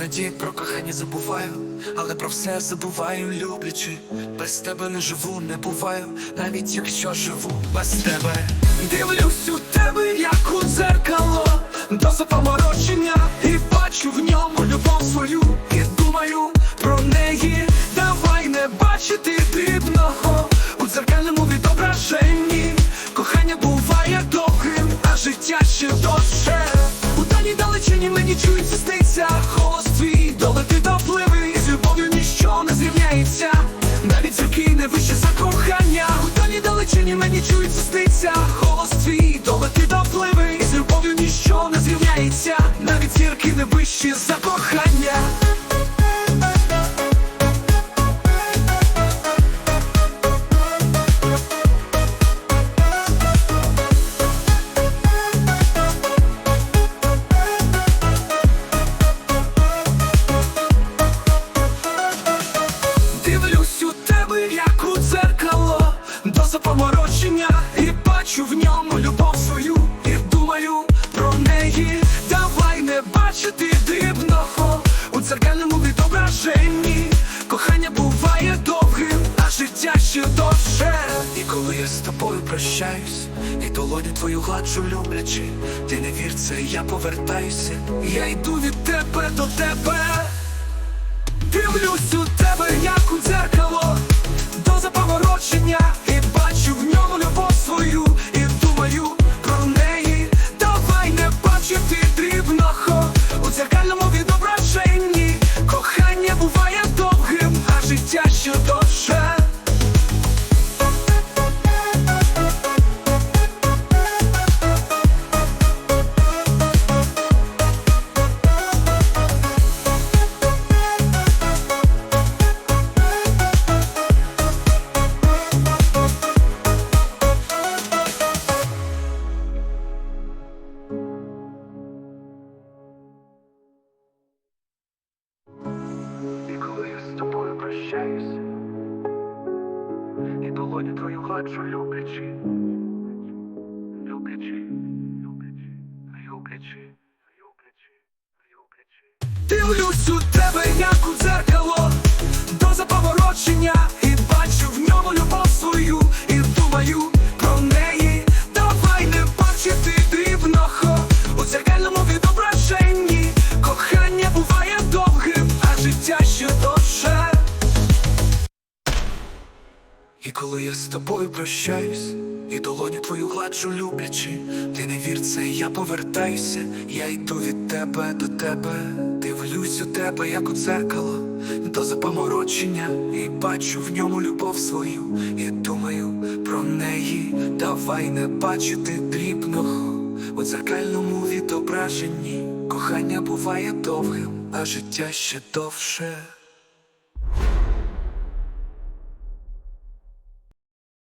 Іноді про кохання забуваю, але про все забуваю, люблячи. Без тебе не живу, не буваю, навіть якщо живу без тебе. Дивлюсь у тебе, як у дзеркало, до запоморочення, і бачу в ньому любов свою, і думаю про неї. Давай не бачити дивного у дзеркальному відображенні. Кохання буває довгим, а життя ще довше. У дальній далечині мені чується сниться чується сниться Голос твій долети допливи. З любов'ю ніщо не зрівняється Навіть зірки не вищі за кохання. Дивлюсь у тебе, як у дзеркало, до запоморочення, дивного у відображенні. Кохання буває довгим, а життя ще довше. І коли я з тобою прощаюсь, і долоні твою гладжу люблячи, ти не вір це, я повертаюся, я йду від тебе до тебе. Дивлюсь у тебе, як у дзеркало, і твою гладжу люблячи, люблячи, люблячи, люблячи, люблячи, люблячи. Дивлюсь у І коли я з тобою прощаюсь, і долоні твою гладжу люблячи, ти не вір це, я повертаюся, я йду від тебе до тебе, дивлюсь у тебе, як у дзеркало, до запоморочення, і бачу в ньому любов свою, і думаю про неї, давай не бачити дрібного у дзеркальному відображенні. Кохання буває довгим, а життя ще довше.